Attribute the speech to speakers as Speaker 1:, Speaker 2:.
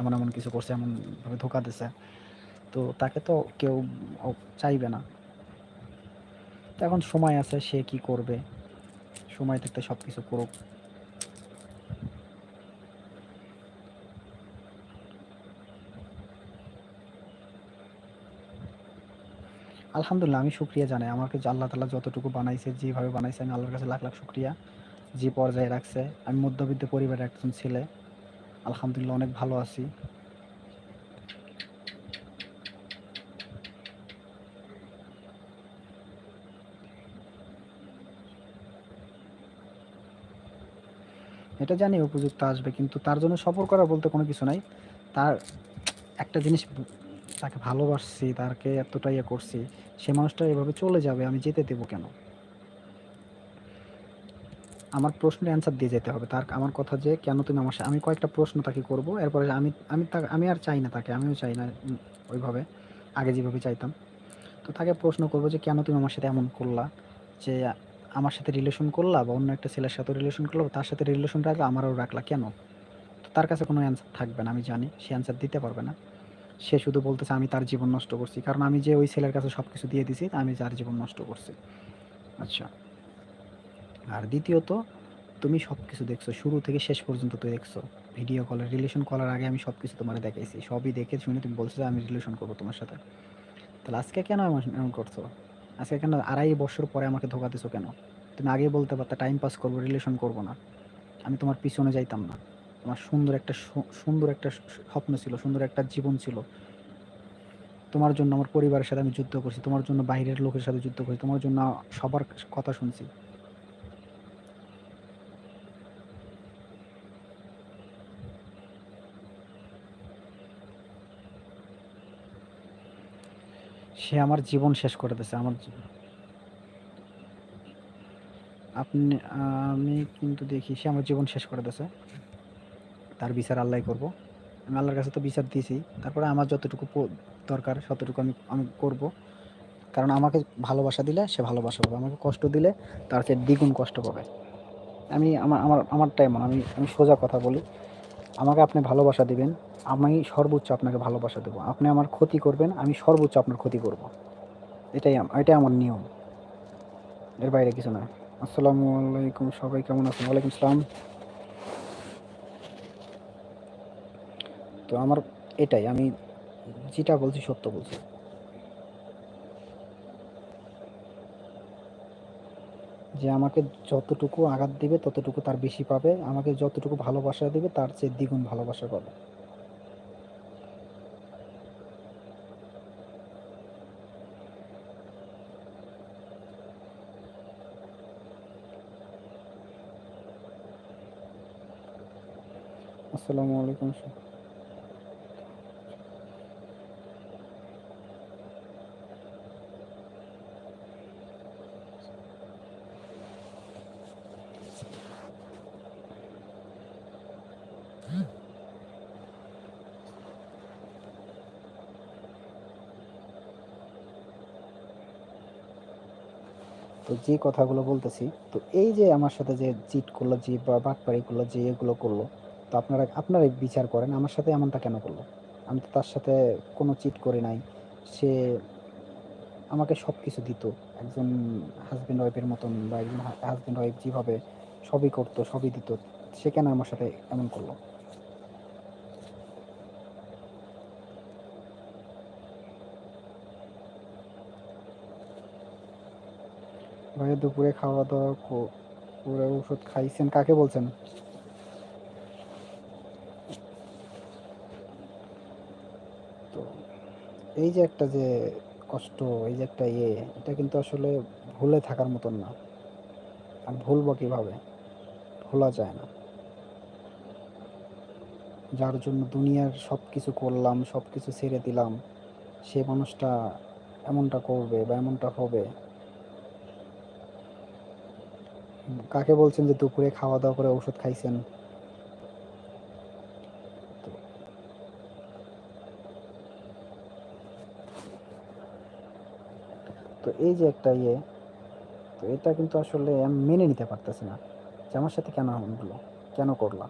Speaker 1: এমন এমন কিছু করছে এমনভাবে ধোকা দিছে। তো তাকে তো কেউ চাইবে না। তো এখন সময় আছে সে কি করবে। সময় থাকতে সব কিছু করুক। আলহামদুলিল্লাহ, আমি শুক্রিয়া জানাই। আমাকে আল্লাহ তালা যতটুকু বানাইছে, যেভাবে বানাইছে, আমি আল্লাহর কাছে লাখ লাখ শুক্রিয়া। যে পর্যায়ে রাখছে, আমি মধ্যবিত্ত পরিবারের একজন ছেলে। আলহামদুলিল্লাহ অনেক ভালো আছি। এটা জানি উপযুক্ত আসবে, কিন্তু তার জন্য সফর করা বলতে কোনো কিছু নাই। তার একটা জিনিস তাকে ভালোবাসছি তাকে এতটা ইয়ে করছি, সে মানুষটা এভাবে চলে যাবে, আমি যেতে দেবো কেন? আমার প্রশ্নের অ্যান্সার দিয়ে যেতে হবে। তার আমার কথা যে, কেন তুমি আমার আমি কয়েকটা প্রশ্ন তাকে করব, এরপরে আমি আমি তাকে, আমি আর চাই না তাকে, আমিও চাই না ওইভাবে, আগে যেভাবে চাইতাম। তো তাকে প্রশ্ন করব যে, কেন তুমি আমার সাথে এমন করলা? যে, আমার সাথে রিলেশন করলা বা অন্য একটা ছেলের সাথে রিলেশন করল তার সাথে রিলেশন রাখলা, আমারও রাখলা, কেন? তো তার কাছে কোনো অ্যান্সার থাকবে না, আমি জানি, সে অ্যান্সার দিতে পারবে না। সে শুধু বলতেছে, আমি তার জীবন নষ্ট করছি। কারণ আমি যে ওই ছেলের কাছে সব কিছু দিয়ে দিছি, আমি তার জীবন নষ্ট করছি। আচ্ছা। আর দ্বিতীয়ত, তুমি সব কিছু দেখছ, শুরু থেকে শেষ পর্যন্ত তুই দেখছ। ভিডিও কলের রিলেশন করার আগে আমি সব কিছু তোমার দেখাইছি। সবই দেখে শুনে তুমি বলছো যে আমি রিলেশন করব তোমার সাথে। তাহলে আজকে কেন এমন করছ? আজকে কেন আড়াই বছর পরে আমাকে ধোকা দিছো কেন? তুমি আগে বলতে পারতা টাইম পাস করব রিলেশন করব না। আমি তোমার পিছনে যাইতাম না। তোমার সুন্দর একটা সুন্দর একটা স্বপ্ন ছিল, সুন্দর একটা জীবন ছিল। তোমার জন্য আমার পরিবারের সাথে আমি যুদ্ধ করছি, তোমার জন্য বাইরের লোকের সাথে যুদ্ধ করছি, তোমার জন্য সবার কথা শুনছি। সে আমার জীবন শেষ করে দিয়েছে, আমার আপনি, আমি কিন্তু দেখি সে আমার জীবন শেষ করে দিয়েছে। তার বিচার আল্লাহ করব। আমি আল্লাহর কাছে তো বিচার দিয়েছি। তারপরে আমার যতটুকু দরকার ততটুকু আমি আমি করব। কারণ আমাকে ভালোবাসা দিলে সে ভালোবাসা পাবে। আমাকে কষ্ট দিলে তার চেয়ে দ্বিগুণ কষ্ট পাবে। আমি, আমার আমার, আমারটাই এমন আমি আমি সোজা কথা বলি। আমাকে আপনি ভালোবাসা দিবেন, আমি সর্বোচ্চ আপনাকে ভালোবাসা দেবো। আপনি আমার ক্ষতি করবেন, আমি সর্বোচ্চ আপনার ক্ষতি করব। এটাই এটাই আমার নিয়ম। এর বাইরে কিছু না। আসসালামু আলাইকুম, সবাই কেমন আছেন? ওয়ালাইকুম আসসালাম তো আমার এটাই, আমি যেটা বলছি সত্য বলছি। যে আমাকে যতটুকু আঘাত দিবে, ততটুকু তার বেশি পাবে। আমাকে যতটুকু ভালোবাসা দিবে, তার চেয়ে দ্বিগুণ ভালোবাসা পাবে। আসসালামু আলাইকুম তো যে কথাগুলো বলতেছি, তো এই যে আমার সাথে যে চিট করল, যে বা বাটপাড়ি করল, যে এগুলো করল, তো আপনারা আপনারাই বিচার করেন, আমার সাথে এমনটা কেন করল? আমি তো তার সাথে কোনো চিট করি নাই। সে আমাকে সব কিছু দিত। একজন হাজব্যান্ড ওয়াইফের মতন বা একজন হাজব্যান্ড ওয়াইফ যেভাবে সবই করতো, সবই দিত। সে কেন আমার সাথে এমন করল? ভাইয়া দুপুরে খাওয়া দাওয়া করে ওষুধ খাইছেন। কাকে বলছেন? তো এই যে একটা যে কষ্ট, এই যে একটা ইয়ে এটা কিন্তু আসলে ভুলে থাকার মতন না। আর ভুলবো কীভাবে? ভোলা যায় না। যার জন্য দুনিয়ার সব কিছু করলাম সব কিছু ছেড়ে দিলাম, সে মানুষটা এমনটা করবে বা এমনটা হবে। কাকে বলছেন যে দুপুরে খাওয়া দাওয়া করে ওষুধ খাইছেন? তো এই যে একটা ইয়ে তো এটা কিন্তু আসলে মেনে নিতে পারতেছি না। যে আমার সাথে কেন এমন হলো কেন করলা